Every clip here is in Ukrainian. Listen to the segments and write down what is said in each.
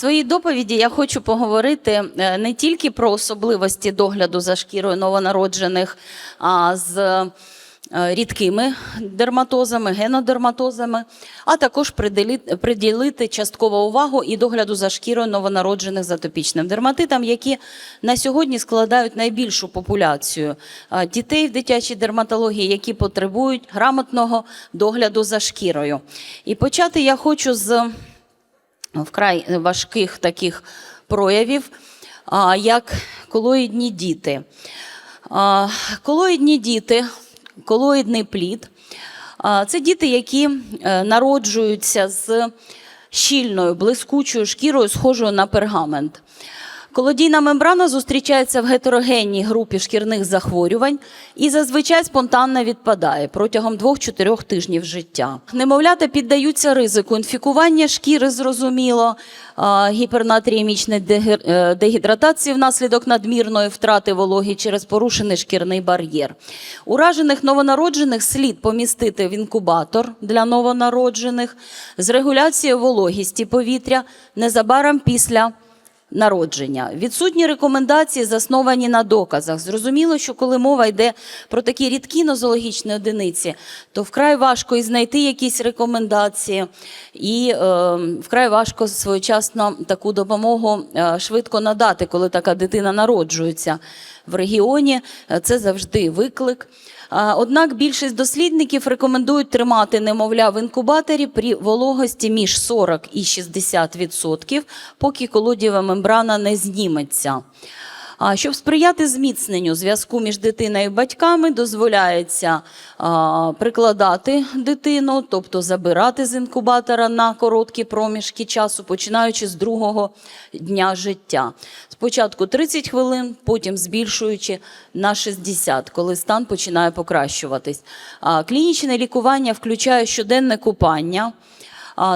В своїй доповіді я хочу поговорити е, не тільки про особливості догляду за шкірою новонароджених, а з е, рідкими дерматозами, генодерматозами, а також приділити, часткову увагу і догляду за шкірою новонароджених з атопічним дерматитом, які на сьогодні складають найбільшу популяцію е, дітей в дитячій дерматології, які потребують грамотного догляду за шкірою. І почати я хочу з вкрай важких таких проявів, як колоїдні діти. Колоїдні діти, колоїдний плід це діти, які е, народжуються з щільною, блискучою шкірою, схожою на пергамент. Колодійна мембрана зустрічається в гетерогенній групі шкірних захворювань і зазвичай спонтанно відпадає протягом 2-4 тижнів життя. Немовлята піддаються ризику інфікування шкіри, зрозуміло, гіпернатріємічної е, дегідратації внаслідок надмірної втрати вологи через порушений шкірний бар'єр. Уражених новонароджених слід помістити в інкубатор для новонароджених з регуляцією вологісті повітря незабаром після народження. Відсутні рекомендації засновані на доказах. Зрозуміло, що коли мова йде про такі рідкі нозологічні одиниці, то вкрай важко і знайти якісь рекомендації, і е, вкрай важко своєчасно таку допомогу е, швидко надати, коли така дитина народжується в регіоні. Е, Це завжди виклик. Однак більшість дослідників рекомендують тримати немовля в інкубаторі при вологості між 40 і 60 відсотків, поки колодієва мембрана не зніметься. Щоб сприяти зміцненню зв'язку між дитиною і батьками, дозволяється прикладати дитину, тобто забирати з інкубатора на короткі проміжки часу, починаючи з другого дня життя. Спочатку 30 хвилин, потім збільшуючи на 60, коли стан починає покращуватись. Клінічне лікування включає щоденне купання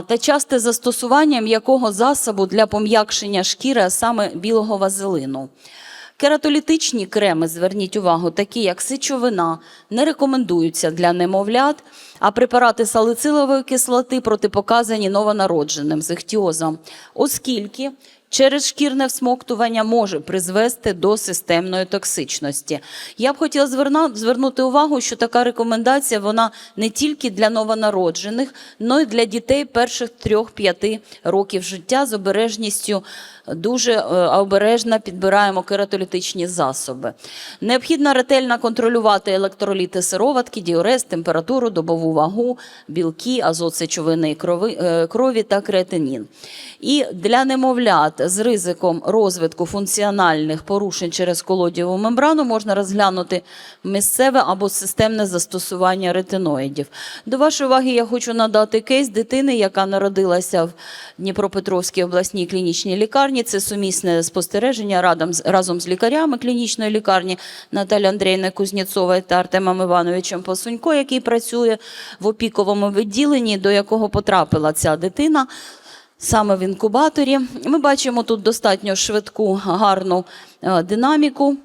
та часте застосування м'якого засобу для пом'якшення шкіри, а саме білого вазелину. Кератолітичні креми, зверніть увагу, такі як сечовина, не рекомендуються для немовлят, а препарати салицилової кислоти протипоказані новонародженим з ехтіозом, оскільки через шкірне всмоктування може призвести до системної токсичності. Я б хотіла звернути увагу, що така рекомендація вона не тільки для новонароджених, але й для дітей перших 3-5 років життя з обережністю дуже е, обережно підбираємо кератолітичні засоби. Необхідно ретельно контролювати електроліти сироватки, діурез, температуру, добову вагу, білки, азот сечовини е, крові та креатинін. І для немовлят з ризиком розвитку функціональних порушень через колодієву мембрану можна розглянути місцеве або системне застосування ретиноїдів. До вашої уваги я хочу надати кейс дитини, яка народилася в Дніпропетровській обласній клінічній лікарні. Це сумісне спостереження разом з лікарями клінічної лікарні Наталі Андріївни Кузнєцової та Артемом Івановичем Посунько, який працює в опіковому відділенні, до якого потрапила ця дитина. Саме в інкубаторі ми бачимо тут достатньо швидку, гарну е, динаміку.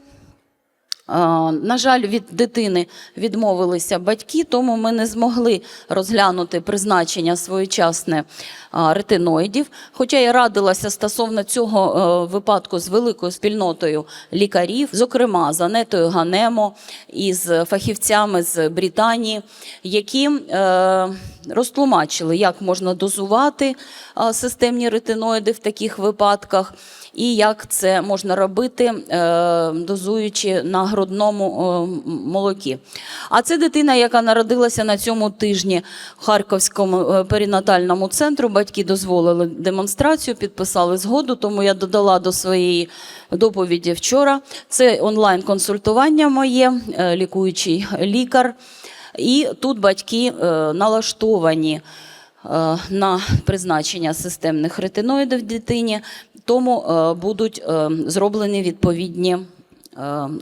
На жаль, від дитини відмовилися батьки, тому ми не змогли розглянути призначення своєчасне ретиноїдів. Хоча я радилася стосовно цього е, випадку з великою спільнотою лікарів, зокрема з Анетою Ганемо і з фахівцями з Британії, які е, розтлумачили, як можна дозувати системні ретиноїди в таких випадках і як це можна робити, е, дозуючи на грудному е, молокі. А це дитина, яка народилася на цьому тижні в Харківському е, перинатальному центру. Батьки дозволили демонстрацію, підписали згоду, тому я додала до своєї доповіді вчора. Це онлайн-консультування моє, е, лікуючий лікар. І тут батьки налаштовані на призначення системних ретиноїдів дитині, тому будуть зроблені відповідні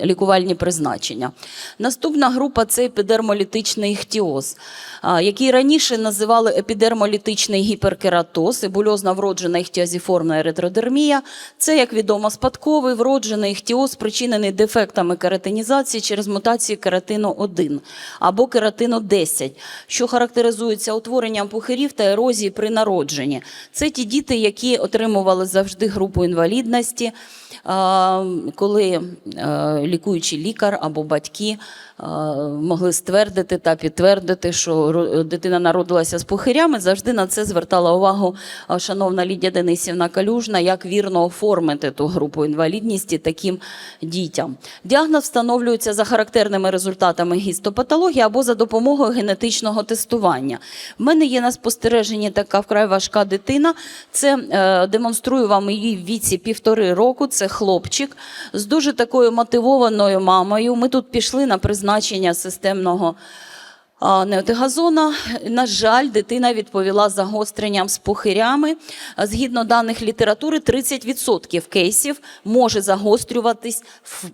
лікувальні призначення. Наступна група це епідермолітичний іхтіоз, а, який раніше називали епідермолітичний гіперкератоз і бульозна вроджена іхтіозіформна еритродермія. Це, як відомо, спадковий вроджений іхтіоз, спричинений дефектами кератинізації через мутацію кератину 1 або кератину 10, що характеризується утворенням пухирів та ерозії при народженні. Це ті діти, які отримували завжди групу інвалідності, коли е, лікуючий лікар або батьки е, могли ствердити та підтвердити, що дитина народилася з пухирями, завжди на це звертала увагу е, шановна Лідія Денисівна Калюжна, як вірно оформити ту групу інвалідності таким дітям. Діагноз встановлюється за характерними результатами гістопатології або за допомогою генетичного тестування. В мене є на спостереженні така вкрай важка дитина. Це демонструю вам її в віці півтори року. Це хлопчик з дуже такою мотивованою мамою. Ми тут пішли на призначення системного. Неотигазона, на жаль, дитина відповіла загостренням з пухирями. Згідно даних літератури, 30% кейсів може загострюватись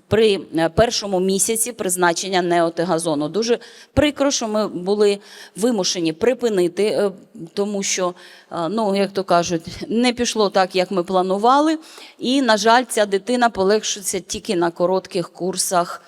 при е, першому місяці призначення неотигазону. Дуже прикро, що ми були вимушені припинити, е, тому що, е, ну, як то кажуть, не пішло так, як ми планували. І, на жаль, ця дитина полегшиться тільки на коротких курсах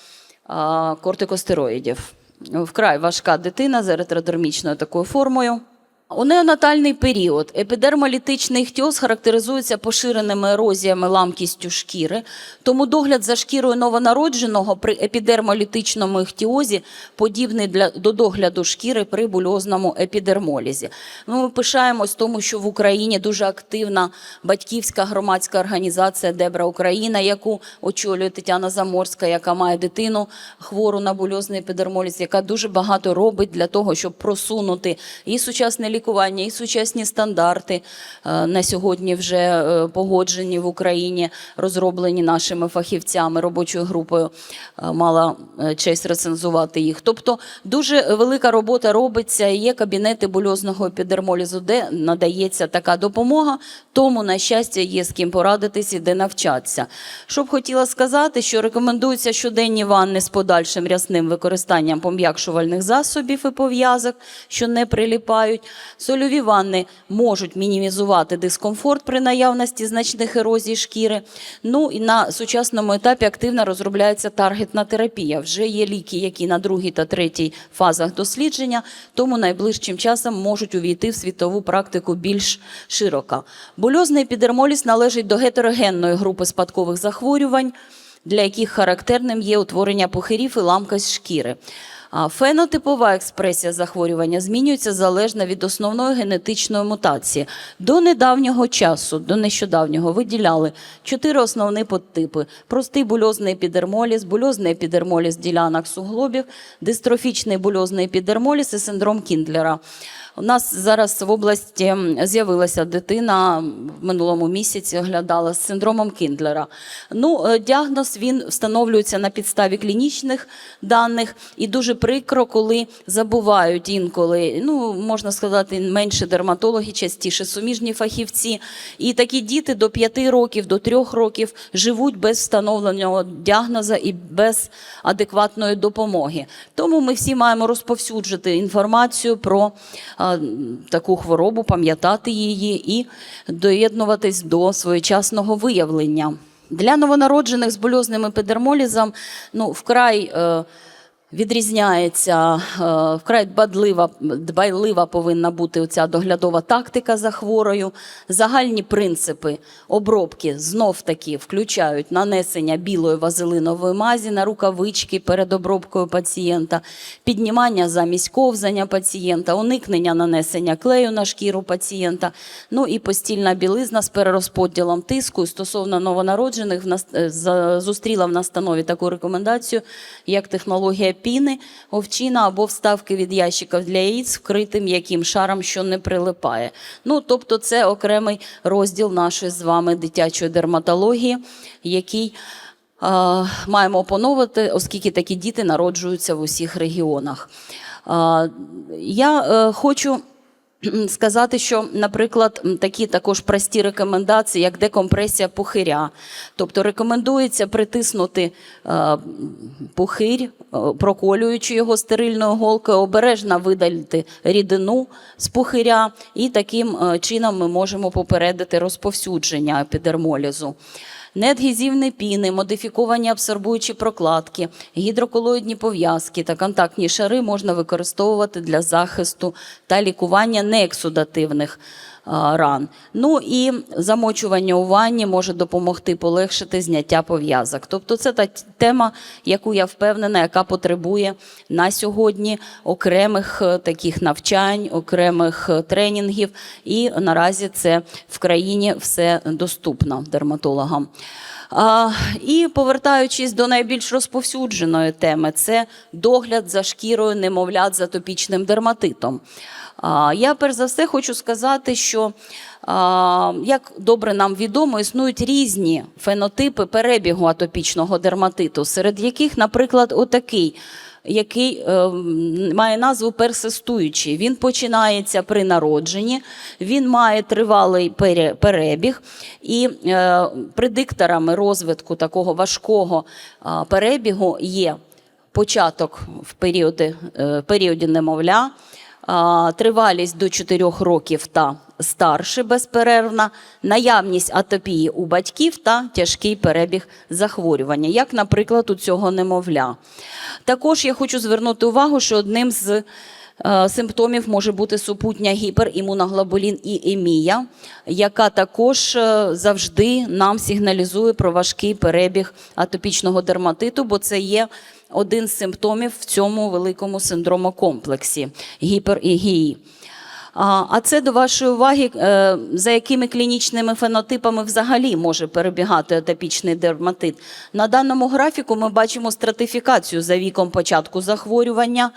кортикостероїдів. Вкрай важка дитина з еретродермічною такою формою. У неонатальний період епідермолітичний іхтіоз характеризується поширеними ерозіями ламкістю шкіри, тому догляд за шкірою новонародженого при епідермолітичному іхтіозі подібний для, до догляду шкіри при бульозному епідермолізі. Ну, ми пишаємось тому, що в Україні дуже активна батьківська громадська організація Дебра Україна, яку очолює Тетяна Заморська, яка має дитину хвору на бульозний епідермоліз, яка дуже багато робить для того, щоб просунути і сучасне лікування, і сучасні стандарти е, на сьогодні вже е, погоджені в Україні, розроблені нашими фахівцями, робочою групою е, мала честь рецензувати їх. Тобто дуже велика робота робиться. Є кабінети бульозного епідермолізу, де надається така допомога. Тому, на щастя, є з ким порадитись і де навчатися. Що б хотіла сказати, що рекомендуються щоденні ванни з подальшим рясним використанням пом'якшувальних засобів і пов'язок, що не приліпають. Сольові ванни можуть мінімізувати дискомфорт при наявності значних ерозій шкіри. Ну і на сучасному етапі активно розробляється таргетна терапія. Вже є ліки, які на другій та третій фазах дослідження, тому найближчим часом можуть увійти в світову практику більш широко. Бульозний епідермоліз належить до гетерогенної групи спадкових захворювань, для яких характерним є утворення пухирів і ламкость шкіри. Фенотипова експресія захворювання змінюється залежно від основної генетичної мутації. До недавнього часу, до нещодавнього, виділяли чотири основні подтипи: простий бульозний епідермоліз, бульозний епідермоліз ділянок суглобів, дистрофічний бульозний епідермоліз і синдром Кіндлера. У нас зараз в області з'явилася дитина в минулому місяці, оглядала з синдромом Кіндлера. Ну, е, діагноз він встановлюється на підставі клінічних даних, і дуже прикро, коли забувають інколи, ну можна сказати, менше дерматологи, частіше суміжні фахівці. І такі діти до 5 років, до 3 років живуть без встановленого діагноза і без адекватної допомоги. Тому ми всі маємо розповсюджити інформацію про а, таку хворобу, пам'ятати її і доєднуватись до своєчасного виявлення. Для новонароджених з бульозним епідермолізом ну, вкрай е, відрізняється, е, вкрай дбадлива, дбайлива повинна бути оця доглядова тактика за хворою. Загальні принципи обробки знов таки включають нанесення білої вазелинової мазі на рукавички перед обробкою пацієнта, піднімання замість ковзання пацієнта, уникнення нанесення клею на шкіру пацієнта, ну і постільна білизна з перерозподілом тиску. Стосовно новонароджених е, зустріла в настанові таку рекомендацію, як технологія піни, овчина або вставки від ящиків для яєць вкритим м'яким шаром, що не прилипає. Ну, тобто, це окремий розділ нашої з вами дитячої дерматології, який маємо опановувати, оскільки такі діти народжуються в усіх регіонах. Я е, хочу сказати, що, наприклад, такі також прості рекомендації, як декомпресія пухиря. Тобто рекомендується притиснути е, пухирь, е, проколюючи його стерильною голкою, обережно видалити рідину з пухиря, і таким е, чином ми можемо попередити розповсюдження епідермолізу. Неадгезивні піни, модифіковані абсорбуючі прокладки, гідроколоїдні пов'язки та контактні шари можна використовувати для захисту та лікування неексудативних ран. Ну і замочування у ванні може допомогти полегшити зняття пов'язок. Тобто це та тема, яку я впевнена, яка потребує на сьогодні окремих е, таких навчань, окремих е, тренінгів. І наразі це в країні все доступно дерматологам. А, і повертаючись до найбільш розповсюдженої теми, це догляд за шкірою немовлят з атопічним дерматитом. А, Я перш за все хочу сказати, що а, як добре нам відомо, існують різні фенотипи перебігу атопічного дерматиту, серед яких, наприклад, отакий. Який е, має назву персистуючий. Він починається при народженні, він має тривалий перебіг, і е, предикторами розвитку такого важкого перебігу є початок в періоди, е, періоді немовля, тривалість до 4 років та старше безперервна, наявність атопії у батьків та тяжкий перебіг захворювання, як, наприклад, у цього немовля. Також я хочу звернути увагу, що одним з е, симптомів може бути супутня гіперімуноглобулін і емія, яка також е, завжди нам сигналізує про важкий перебіг атопічного дерматиту, бо це є один з симптомів в цьому великому синдромокомплексі гіперігії. А а це до вашої уваги, е, за якими клінічними фенотипами взагалі може перебігати атопічний дерматит. На даному графіку ми бачимо стратифікацію за віком початку захворювання,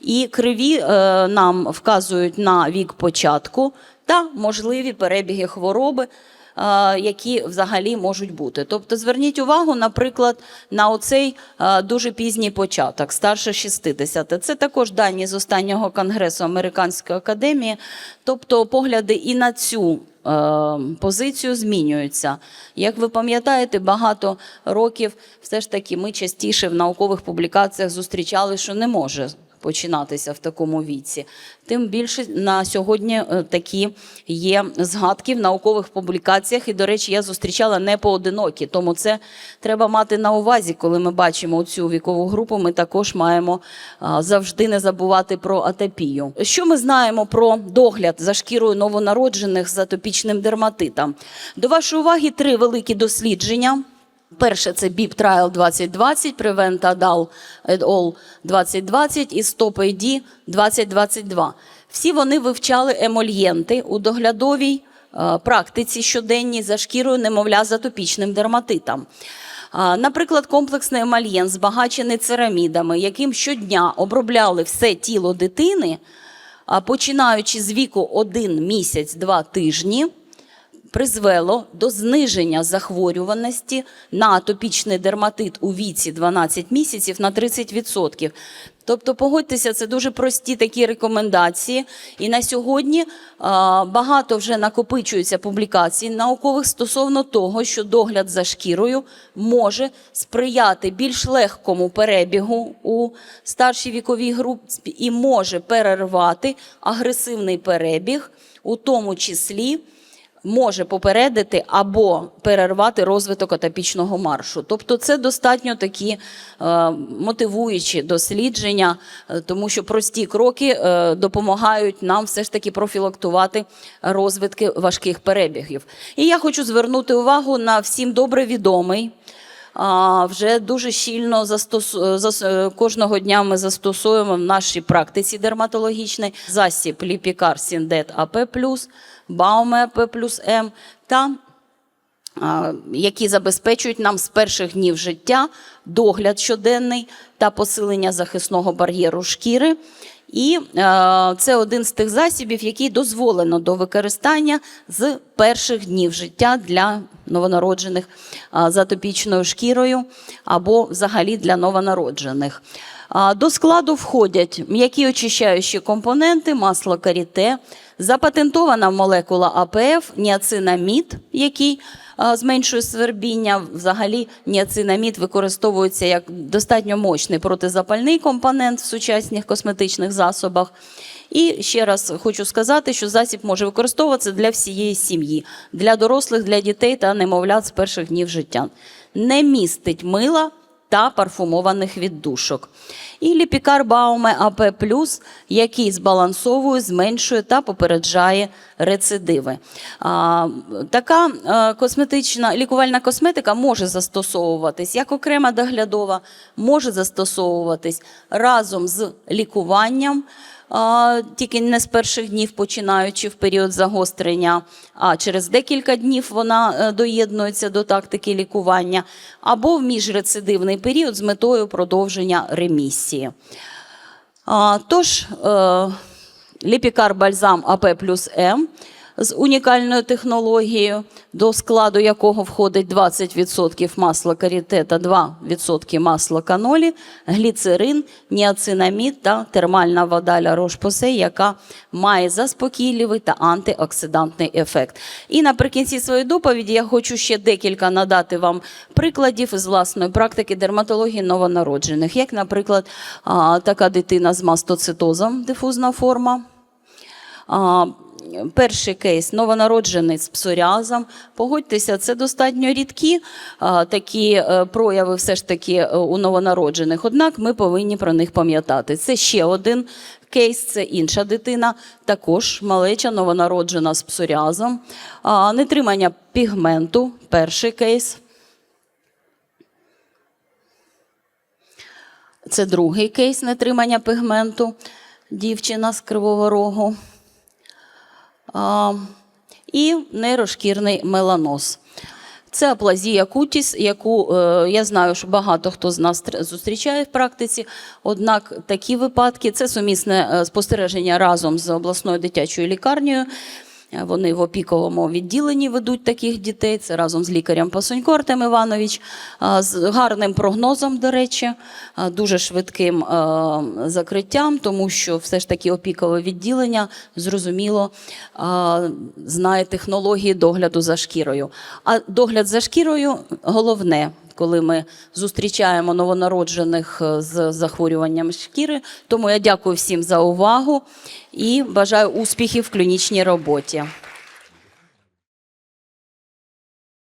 і криві е, нам вказують на вік початку та можливі перебіги хвороби. Е, Які взагалі можуть бути. Тобто зверніть увагу, наприклад, на оцей е, дуже пізній початок, старше 60. Це також дані з останнього конгресу Американської академії. Тобто погляди і на цю е, позицію змінюються. Як ви пам'ятаєте, багато років все ж таки ми частіше в наукових публікаціях зустрічали, що не може починатися в такому віці. Тим більше на сьогодні е, такі є згадки в наукових публікаціях. І, до речі, я зустрічала не поодинокі. Тому це треба мати на увазі, коли ми бачимо цю вікову групу. Ми також маємо завжди не забувати про атопію. Що ми знаємо про догляд за шкірою новонароджених з атопічним дерматитом? До вашої уваги три великі дослідження. Перше це BIP Trial 2020, Prevent Adal et al. 2020 і Stop AD 2022. Всі вони вивчали емольєнти у доглядовій е, практиці щоденній за шкірою немовля з атопічним дерматитом. Наприклад, комплексний емальєн, збагачений церамідами, яким щодня обробляли все тіло дитини, починаючи з віку 1 місяць 2 тижні, призвело до зниження захворюваності на атопічний дерматит у віці 12 місяців на 30%. Тобто, погодьтеся, це дуже прості такі рекомендації. І на сьогодні багато вже накопичується публікацій наукових стосовно того, що догляд за шкірою може сприяти більш легкому перебігу у старшій віковій групі і може перервати агресивний перебіг, у тому числі може попередити або перервати розвиток атопічного маршу. Тобто це достатньо такі е, мотивуючі дослідження, е, тому що прості кроки е, допомагають нам все ж таки профілактувати розвитки важких перебігів. І я хочу звернути увагу на всім добре відомий. Вже дуже щільно застос... зас... е, кожного дня ми застосуємо в нашій практиці дерматологічній засіб Ліпікар Сіндет АП+, Бауме АП плюс М та які забезпечують нам з перших днів життя догляд щоденний та посилення захисного бар'єру шкіри. І е, це один з тих засобів, який дозволено до використання з перших днів життя для новонароджених з атопічною шкірою або взагалі для новонароджених. До складу входять м'які очищаючі компоненти, масло каріте, запатентована молекула АПФ, ніацинамід, який зменшує свербіння. Взагалі ніацинамід використовується як достатньо мощний протизапальний компонент в сучасних косметичних засобах. І ще раз хочу сказати, що засіб може використовуватися для всієї сім'ї, для дорослих, для дітей та немовлят з перших днів життя. Не містить мила та парфумованих віддушок. І ліпікар Бауме АП+, який збалансовує, зменшує та попереджає рецидиви. Така е, косметична лікувальна косметика може застосовуватись як окрема доглядова, може застосовуватись разом з лікуванням. Тільки не з перших днів починаючи в період загострення, а через декілька днів вона е, доєднується до тактики лікування, або в міжрецидивний період з метою продовження ремісії. А, Тож, е, ліпікар бальзам АП плюс М з унікальною технологією, до складу якого входить 20% масла каріте та 2% масла канолі, гліцерин, ніацинамід та термальна вода ля Рошпосе, яка має заспокійливий та антиоксидантний ефект. І наприкінці своєї доповіді я хочу ще декілька надати вам прикладів з власної практики дерматології новонароджених, як, наприклад, така дитина з мастоцитозом, дифузна форма. Перший кейс новонароджений з псоріазом. Погодьтеся, це достатньо рідкі такі е, прояви, все ж таки е, у новонароджених. Однак ми повинні про них пам'ятати. Це ще один кейс, це інша дитина, також малеча новонароджена з псоріазом. Нетримання пігменту, перший кейс. Це другий кейс нетримання пігменту. Дівчина з Кривого Рогу. І нейрошкірний меланоз. Це аплазія кутіс, яку е, я знаю, що багато хто з нас зустрічає в практиці. Однак такі випадки це сумісне е, спостереження разом з обласною дитячою лікарнею. Вони в опіковому відділенні ведуть таких дітей. Це разом з лікарем Пасунько Артем Іванович, з гарним прогнозом, до речі, дуже швидким закриттям, тому що все ж таки опікове відділення зрозуміло знає технології догляду за шкірою. А догляд за шкірою головне. Коли ми зустрічаємо новонароджених е, з захворюванням шкіри. Тому я дякую всім за увагу і бажаю успіхів в клінічній роботі.